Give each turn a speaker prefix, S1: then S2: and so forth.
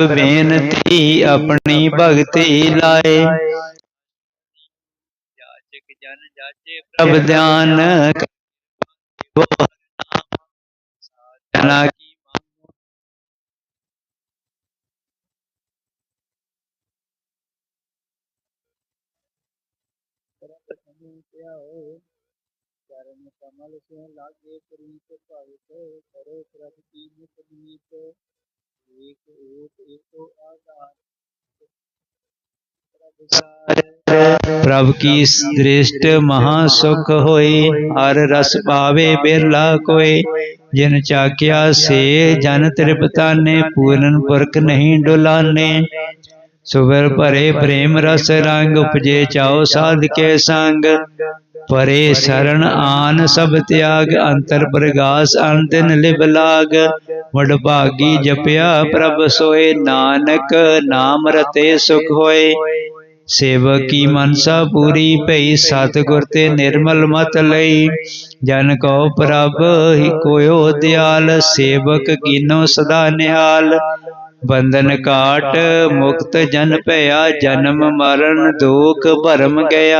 S1: बेनती अपनी भगति लाए। जाचक जन जाचे प्रभ ध्यान की
S2: चरण कमल से लागे प्रीत पाइत करो प्रभ मुख प्रीत एक एक एको आधार।
S1: प्रभ की दृष्ट महासुख होए हर रस पावे बिरला कोई। जिन चाकिया से जन त्रिपता ने पूरन पुरख नहीं डुलाने। सुबर परे प्रेम रस रंग, उपजे चाओ साध के संग। ਪਰੇ ਸ਼ਰਨ ਆਨ ਸਭ ਤਿਆਗ, ਅੰਤਰ ਪ੍ਰਗਾਸ ਅੰਤਿਨ ਲਿਵ ਲਾਗ। ਵਡ ਭਾਗੀ ਜਪਿਆ ਪ੍ਰਭ ਸੋਏ, ਨਾਨਕ ਨਾਮ ਰਤੇ ਸੁਖ ਹੋਏ। ਸੇਵਕ ਕੀ ਮਨਸਾ ਪੂਰੀ ਭਈ, ਸਤਿਗੁਰ ਤੇ ਨਿਰਮਲ ਮਤ ਲਈ। ਜਨ ਕਉ ਪ੍ਰਭ ਹੀ ਕੋਇਓ ਦਿਆਲ, ਸੇਵਕ ਕੀਨੋ ਸਦਾ ਨਿਹਾਲ। ਬੰਧਨ ਕਾਟ ਮੁਕਤ ਜਨ ਭਇਆ, ਜਨਮ ਮਰਨ ਦੁਖ ਭਰਮ ਗਿਆ।